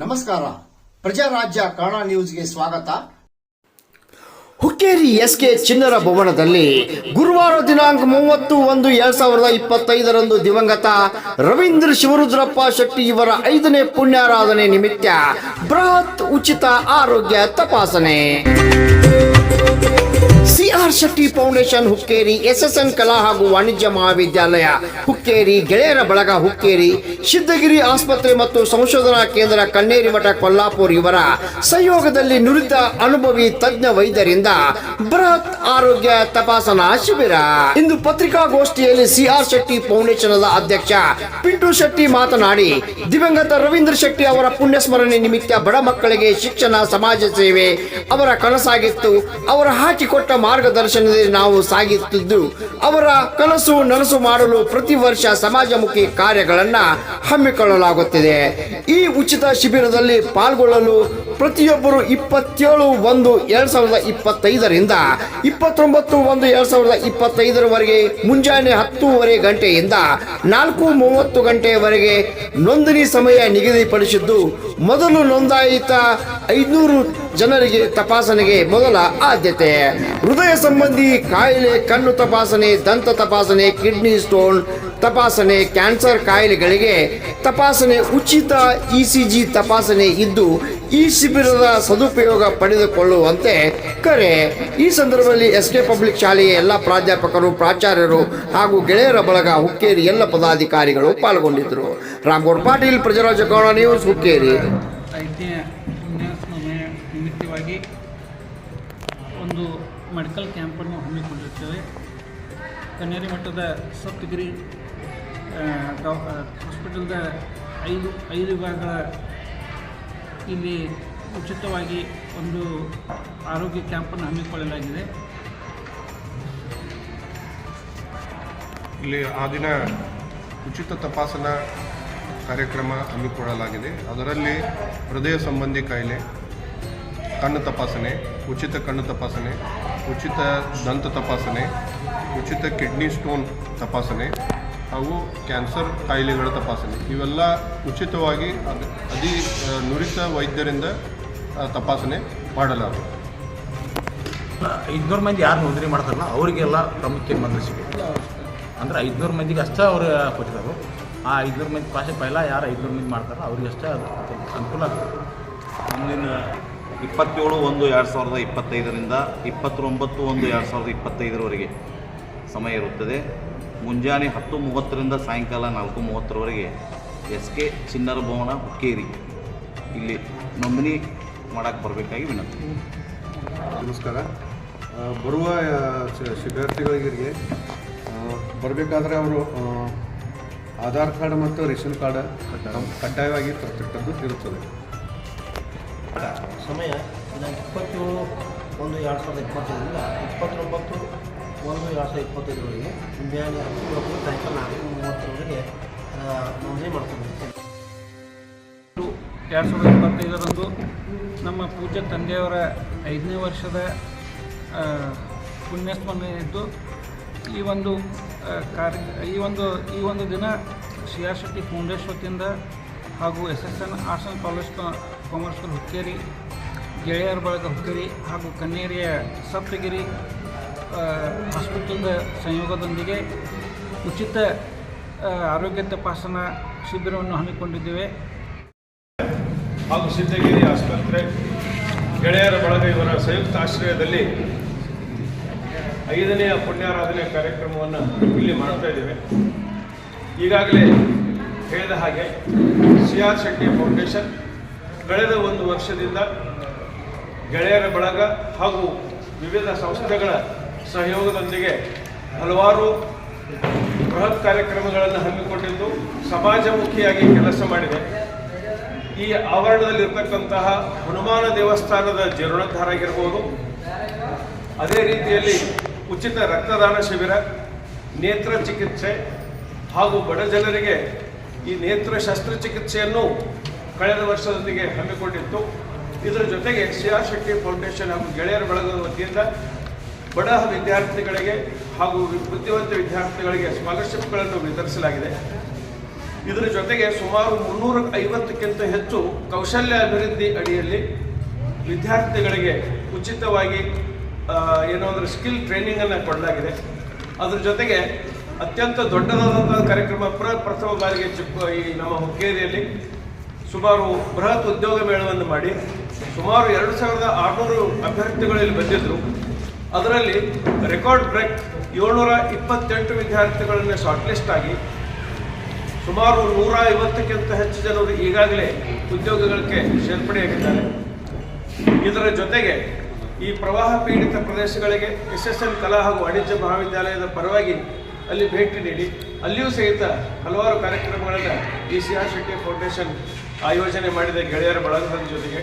ನಮಸ್ಕಾರ. ಪ್ರಜಾರಾಜ್ಯ ಕನ್ನಡ ನ್ಯೂಸ್ಗೆ ಸ್ವಾಗತ. ಹುಕ್ಕೇರಿ ಎಸ್ಕೆ ಚಿನ್ನರ ಭವನದಲ್ಲಿ ಗುರುವಾರ ದಿನಾಂಕ ಮೂವತ್ತು ಒಂದು ಎರಡ್ ಸಾವಿರದ ಇಪ್ಪತ್ತೈದರಂದು ದಿವಂಗತ ರವೀಂದ್ರ ಶಿವರುದ್ರಪ್ಪ ಶೆಟ್ಟಿ ಇವರ ಐದನೇ ಪುಣ್ಯಾರಾಧನೆ ನಿಮಿತ್ತ ಬೃಹತ್ ಉಚಿತ ಆರೋಗ್ಯ ತಪಾಸಣೆ. CR Shetty foundation Hukkeri S S N ಕಲಾ ಹಾಗೂ ವಾಣಿಜ್ಯ ಮಹಾವಿದ್ಯಾಲಯ ಹುಕ್ಕೇರಿ, ಗೆಳೆಯರ ಬಳಗ ಹುಕ್ಕೇರಿ ಸಿದ್ದಗಿರಿ ಆಸ್ಪತ್ರೆ ಮತ್ತು ಸಂಶೋಧನಾ ಕೇಂದ್ರ ಕಣ್ಣೇರಿ ಮಠ ಕೊಲ್ಲಾಪುರ್ ಇವರ ಸಹಯೋಗದಲ್ಲಿ ನುರಿತ ಅನುಭವಿ ತಜ್ಞ ವೈದ್ಯರಿಂದ ಬೃಹತ್ ಆರೋಗ್ಯ ತಪಾಸಣಾ ಶಿಬಿರ. ಇಂದು ಪತ್ರಿಕಾಗೋಷ್ಠಿಯಲ್ಲಿ ಸಿಆರ್ ಶೆಟ್ಟಿ ಫೌಂಡೇಶನ್ ಅಧ್ಯಕ್ಷ ಪಿಂಟು ಶೆಟ್ಟಿ ಮಾತನಾಡಿ, ದಿವಂಗತ ರವೀಂದ್ರ ಶೆಟ್ಟಿ ಅವರ ಪುಣ್ಯಸ್ಮರಣೆ ನಿಮಿತ್ತ ಬಡ ಮಕ್ಕಳಿಗೆ ಶಿಕ್ಷಣ, ಸಮಾಜ ಸೇವೆ ಅವರ ಕನಸಾಗಿತ್ತು. ಅವರ ಹಾಕಿಕೊಟ್ಟ ಮಾರ್ಗದರ್ಶನದಲ್ಲಿ ನಾವು ಸಾಗಿಸುತ್ತಿದ್ದು ಅವರ ಕನಸು ನನಸು ಮಾಡಲು ಪ್ರತಿ ವರ್ಷ ಸಮಾಜಮುಖಿ ಕಾರ್ಯಗಳನ್ನ ಹಮ್ಮಿಕೊಳ್ಳಲಾಗುತ್ತಿದೆ. ಈ ಉಚಿತ ಶಿಬಿರದಲ್ಲಿ ಪಾಲ್ಗೊಳ್ಳಲು ಪ್ರತಿಯೊಬ್ಬರು ಇಪ್ಪತ್ತೇಳು ಒಂದು ಎರಡು ಸಾವಿರದ ಇಪ್ಪತ್ತೈದರಿಂದ ಇಪ್ಪತ್ತೊಂಬತ್ತು ಒಂದು ಎರಡು ಸಾವಿರದ ಇಪ್ಪತ್ತೈದರವರೆಗೆ, ಮುಂಜಾನೆ ಹತ್ತೂವರೆ ಗಂಟೆಯಿಂದ ನಾಲ್ಕು ಮೂವತ್ತು ಗಂಟೆಯವರೆಗೆ ನೋಂದಣಿ ಸಮಯ ನಿಗದಿಪಡಿಸಿದ್ದು, ಮೊದಲು ನೋಂದಾಯಿತ ಐನೂರು ಜನರಿಗೆ ತಪಾಸಣೆಗೆ ಮೊದಲ ಆದ್ಯತೆ. ಹೃದಯ ಸಂಬಂಧಿ ಕಾಯಿಲೆ, ಕಣ್ಣು ತಪಾಸಣೆ, ದಂತ ತಪಾಸಣೆ, ಕಿಡ್ನಿ ಸ್ಟೋನ್ ತಪಾಸಣೆ ಕ್ಯಾನ್ಸರ್ ಕಾಯಿಲೆಗಳಿಗೆ ತಪಾಸಣೆ ಉಚಿತ ಇ ಸಿ ಜಿ ತಪಾಸಣೆ ಇದ್ದು ಈ ಶಿಬಿರದ ಸದುಪಯೋಗ ಪಡೆದುಕೊಳ್ಳುವಂತೆ ಕರೆ. ಈ ಸಂದರ್ಭದಲ್ಲಿ ಎಸ್ ಕೆ ಪಬ್ಲಿಕ್ ಶಾಲೆಯ ಎಲ್ಲ ಪ್ರಾಧ್ಯಾಪಕರು, ಪ್ರಾಚಾರ್ಯರು ಹಾಗೂ ಗೆಳೆಯರ ಬಳಗ ಹುಕ್ಕೇರಿ ಎಲ್ಲ ಪದಾಧಿಕಾರಿಗಳು ಪಾಲ್ಗೊಂಡಿದ್ದರು. ರಾಮಗೌಡ ಪಾಟೀಲ್, ಪ್ರಜರಾಜ ಗೌಡ ನ್ಯೂಸ್ ಹುಕ್ಕೇರಿ. ಒಂದು ಮೆಡಿಕಲ್ ಕ್ಯಾಂಪನ್ನು ಹಮ್ಮಿಕೊಂಡಿರ್ತೇವೆ ಕನ್ನೇರಿ ಮಠದ ಸಪ್ತಗಿರಿ ಹಾಸ್ಪಿಟಲ್ದ ಐದು ಐದು ವಿಭಾಗಗಳ ಇಲ್ಲಿ ಉಚಿತವಾಗಿ ಒಂದು ಆರೋಗ್ಯ ಕ್ಯಾಂಪನ್ನು ಹಮ್ಮಿಕೊಳ್ಳಲಾಗಿದೆ. ಇಲ್ಲಿ ಆ ದಿನ ಉಚಿತ ತಪಾಸಣಾ ಕಾರ್ಯಕ್ರಮ ಹಮ್ಮಿಕೊಳ್ಳಲಾಗಿದೆ. ಅದರಲ್ಲಿ ಹೃದಯ ಸಂಬಂಧಿ ಕಾಯಿಲೆ, ಕಣ್ಣು ತಪಾಸಣೆ, ಉಚಿತ ಕಣ್ಣು ತಪಾಸಣೆ, ಉಚಿತ ದಂತ ತಪಾಸಣೆ, ಉಚಿತ ಕಿಡ್ನಿ ಸ್ಟೋನ್ ತಪಾಸಣೆ ಹಾಗೂ ಕ್ಯಾನ್ಸರ್ ಕಾಯಿಲೆಗಳ ತಪಾಸಣೆ. ಇವೆಲ್ಲ ಉಚಿತವಾಗಿ ಅದಿ ಅತಿ ನುರಿತ ವೈದ್ಯರಿಂದ ಆ, ತಪಾಸಣೆ ಮಾಡಲಾಗುತ್ತದೆ ಐದುನೂರು ಮಂದಿ ಯಾರು ನೋಂದಣಿ ಮಾಡ್ತಾರಲ್ಲ ಅವರಿಗೆಲ್ಲ ಪ್ರಾಮುಖ್ಯ ಮಾತ್ರ ಸಿಗುತ್ತೆ. ಅಂದ್ರೆ ಐದುನೂರು ಮಂದಿಗೆ ಅಷ್ಟೇ ಅವರು ಕೊಟ್ಟಿದ್ದಾರೆ. ಆ ಐದುನೂರು ಮಂದಿ ಪಾಸೆ ಪೈಲ ಯಾರು ಐದುನೂರು ಮಂದಿ ಮಾಡ್ತಾರಲ್ಲ ಅವ್ರಿಗೆ ಅಷ್ಟೇ ಅದು ಅನುಕೂಲ ಆಗ್ತದೆ ಮುಂದಿನ ಇಪ್ಪತ್ತೇಳು ಒಂದು ಎರಡು ಸಾವಿರದ ಇಪ್ಪತ್ತೈದರಿಂದ ಇಪ್ಪತ್ತೊಂಬತ್ತು ಒಂದು ಎರಡು ಸಾವಿರದ ಇಪ್ಪತ್ತೈದರವರೆಗೆ ಸಮಯ ಇರುತ್ತದೆ. ಮುಂಜಾನೆ ಹತ್ತು ಮೂವತ್ತರಿಂದ ಸಾಯಂಕಾಲ ನಾಲ್ಕು ಮೂವತ್ತರವರೆಗೆ ಎಸ್ ಕೆ ಚಿನ್ನರ ಭವನ ಹುಕ್ಕೇರಿ. ಇಲ್ಲಿ ನೋಂದಣಿ ಮಾಡೋಕ್ಕೆ ಬರಬೇಕಾಗಿ ವಿನಂತಿ. ನಮಸ್ಕಾರ. ಬರುವ ಶಿಕ್ಷಾರ್ಥಿಗಳಿಗೆ ಬರಬೇಕಾದ್ರೆ ಅವರು ಆಧಾರ್ ಕಾರ್ಡ್ ಮತ್ತು ರೇಷನ್ ಕಾರ್ಡ್ ಕಡ್ಡಾಯ- ಕಡ್ಡಾಯವಾಗಿ ತರ್ತಕ್ಕಂಥದ್ದು ಇರುತ್ತದೆ. ಸಮಯ ಇಪ್ಪತ್ತೇಳು ಒಂದು ಎರಡು ಸಾವಿರದ ಇಪ್ಪತ್ತರಿಂದ ಇಪ್ಪತ್ತೊಂಬತ್ತು ಒಂದು ಎರಡು ಸಾವಿರದ ಇಪ್ಪತ್ತೈದರವರೆಗೆ ಮುಂಜಾನೆ ಹತ್ತು ಸಾಯಂಕಾಲ ನಾಲ್ಕು ಮೂವತ್ತರವರೆಗೆ ನೋಂದಣಿ ಮಾಡ್ಕೊಬೇಕು ಎರಡು ಸಾವಿರದ ಇಪ್ಪತ್ತೈದರಂದು ನಮ್ಮ ಪೂಜ್ಯ ತಂದೆಯವರ ಐದನೇ ವರ್ಷದ ಪುಣ್ಯಸ್ಮರಣೆಯಿದ್ದು ಈ ಒಂದು ಕಾರ್ಯ, ಈ ಒಂದು ಈ ಒಂದು ದಿನ ಸಿ ಆರ್ ಶೆಟ್ಟಿ ಫೌಂಡೇಶನ್ ವತಿಯಿಂದ ಹಾಗೂ S S N arts and college commerce Hukkeri, ಗೆಳೆಯರ ಬಳಗ ಹುಕ್ಕೇರಿ ಹಾಗೂ ಕನ್ನೇರಿಯ ಸಪ್ತಗಿರಿ ಹಾಸ್ಪಿಟಲ್ದ ಸಂಯೋಗದೊಂದಿಗೆ ಉಚಿತ ಆರೋಗ್ಯ ತಪಾಸಣಾ ಶಿಬಿರವನ್ನು ಹಮ್ಮಿಕೊಂಡಿದ್ದೇವೆ. ಹಾಗೂ ಸಿದ್ದಗಿರಿ ಆಸ್ಪತ್ರೆ, ಗೆಳೆಯರ ಬಳಗ ಇವರ ಸಂಯುಕ್ತ ಆಶ್ರಯದಲ್ಲಿ ಐದನೆಯ ಪುಣ್ಯಾರಾಧನೆ ಕಾರ್ಯಕ್ರಮವನ್ನು ಇಲ್ಲಿ ಮಾಡ್ತಾ ಇದ್ದೇವೆ. ಈಗಾಗಲೇ ಹೇಳಿದ ಹಾಗೆ ಸಿ ಆರ್ ಶೆಟ್ಟಿ ಫೌಂಡೇಶನ್ ಕಳೆದ ಒಂದು ವರ್ಷದಿಂದ ಗೆಳೆಯರ ಬಳಗ ಹಾಗೂ ವಿವಿಧ ಸಂಸ್ಥೆಗಳ ಸಹಯೋಗದೊಂದಿಗೆ ಹಲವಾರು ಬೃಹತ್ ಕಾರ್ಯಕ್ರಮಗಳನ್ನು ಹಮ್ಮಿಕೊಂಡಿದ್ದು ಸಮಾಜಮುಖಿಯಾಗಿ ಕೆಲಸ ಮಾಡಿದೆ. ಈ ಆವರಣದಲ್ಲಿರ್ತಕ್ಕಂತಹ ಹನುಮಾನ ದೇವಸ್ಥಾನದ ಜೀರ್ಣೋದ್ಧಾರ ಆಗಿರ್ಬೋದು, ಅದೇ ರೀತಿಯಲ್ಲಿ ಉಚಿತ ರಕ್ತದಾನ ಶಿಬಿರ, ನೇತ್ರ ಚಿಕಿತ್ಸೆ ಹಾಗೂ ಬಡ ಜನರಿಗೆ ಈ ನೇತ್ರ ಶಸ್ತ್ರಚಿಕಿತ್ಸೆಯನ್ನು ಕಳೆದ ವರ್ಷದೊಂದಿಗೆ ಹಮ್ಮಿಕೊಂಡಿತ್ತು. ಇದರ ಜೊತೆಗೆ ಸಿ ಆರ್ ಶೆಟ್ಟಿ ಫೌಂಡೇಶನ್ ಹಾಗೂ ಗೆಳೆಯರ ಬಳಗದ ವತಿಯಿಂದ ಬಡ ವಿದ್ಯಾರ್ಥಿಗಳಿಗೆ ಹಾಗೂ ಬುದ್ಧಿವಂತ ವಿದ್ಯಾರ್ಥಿಗಳಿಗೆ ಸ್ಕಾಲರ್ಶಿಪ್ಗಳನ್ನು ವಿತರಿಸಲಾಗಿದೆ. ಇದರ ಜೊತೆಗೆ ಸುಮಾರು ಮುನ್ನೂರ ಐವತ್ತಕ್ಕಿಂತ ಹೆಚ್ಚು ಕೌಶಲ್ಯ ಅಭಿವೃದ್ಧಿ ಅಡಿಯಲ್ಲಿ ವಿದ್ಯಾರ್ಥಿಗಳಿಗೆ ಉಚಿತವಾಗಿ ಏನೋ ಅಂದರೆ ಸ್ಕಿಲ್ ಟ್ರೈನಿಂಗನ್ನು ಕೊಡಲಾಗಿದೆ. ಅದ್ರ ಜೊತೆಗೆ ಅತ್ಯಂತ ದೊಡ್ಡದಾದಂಥ ಕಾರ್ಯಕ್ರಮ ಪ್ರ, ಪ್ರಥಮ ಬಾರಿಗೆ ಚಿಕ್ಕ, ಈ ನಮ್ಮ ಹುಕ್ಕೇರಿಯಲ್ಲಿ ಸುಮಾರು ಬೃಹತ್ ಉದ್ಯೋಗ ಮೇಳವನ್ನು ಮಾಡಿ ಸುಮಾರು ಎರಡು ಸಾವಿರದ ಆರುನೂರು ಅಭ್ಯರ್ಥಿಗಳಲ್ಲಿ ಬಂದಿದ್ದರು. ಅದರಲ್ಲಿ ರೆಕಾರ್ಡ್ ಬ್ರೇಕ್ ಏಳ್ನೂರ ಇಪ್ಪತ್ತೆಂಟು ವಿದ್ಯಾರ್ಥಿಗಳನ್ನೇ ಶಾರ್ಟ್ ಲಿಸ್ಟ್ ಆಗಿ ಸುಮಾರು ನೂರ ಐವತ್ತಕ್ಕಿಂತ ಹೆಚ್ಚು ಜನರು ಈಗಾಗಲೇ ಉದ್ಯೋಗಗಳಿಗೆ ಸೇರ್ಪಡೆಯಾಗಿದ್ದಾರೆ. ಇದರ ಜೊತೆಗೆ ಈ ಪ್ರವಾಹ ಪೀಡಿತ ಪ್ರದೇಶಗಳಿಗೆ ಎಸ್ ಎಸ್ ಎನ್ ಕಲಾ ಹಾಗೂ ವಾಣಿಜ್ಯ ಮಹಾವಿದ್ಯಾಲಯದ ಪರವಾಗಿ ಅಲ್ಲಿ ಭೇಟಿ ನೀಡಿ, ಅಲ್ಲಿಯೂ ಸಹಿತ ಹಲವಾರು ಕಾರ್ಯಕ್ರಮಗಳನ್ನು ಈ ಸಿ ಆರ್ ಶೆಟ್ಟಿ ಫೌಂಡೇಶನ್ ಆಯೋಜನೆ ಮಾಡಿದ ಗೆಳೆಯರ ಬಳಗದ ಜೊತೆಗೆ.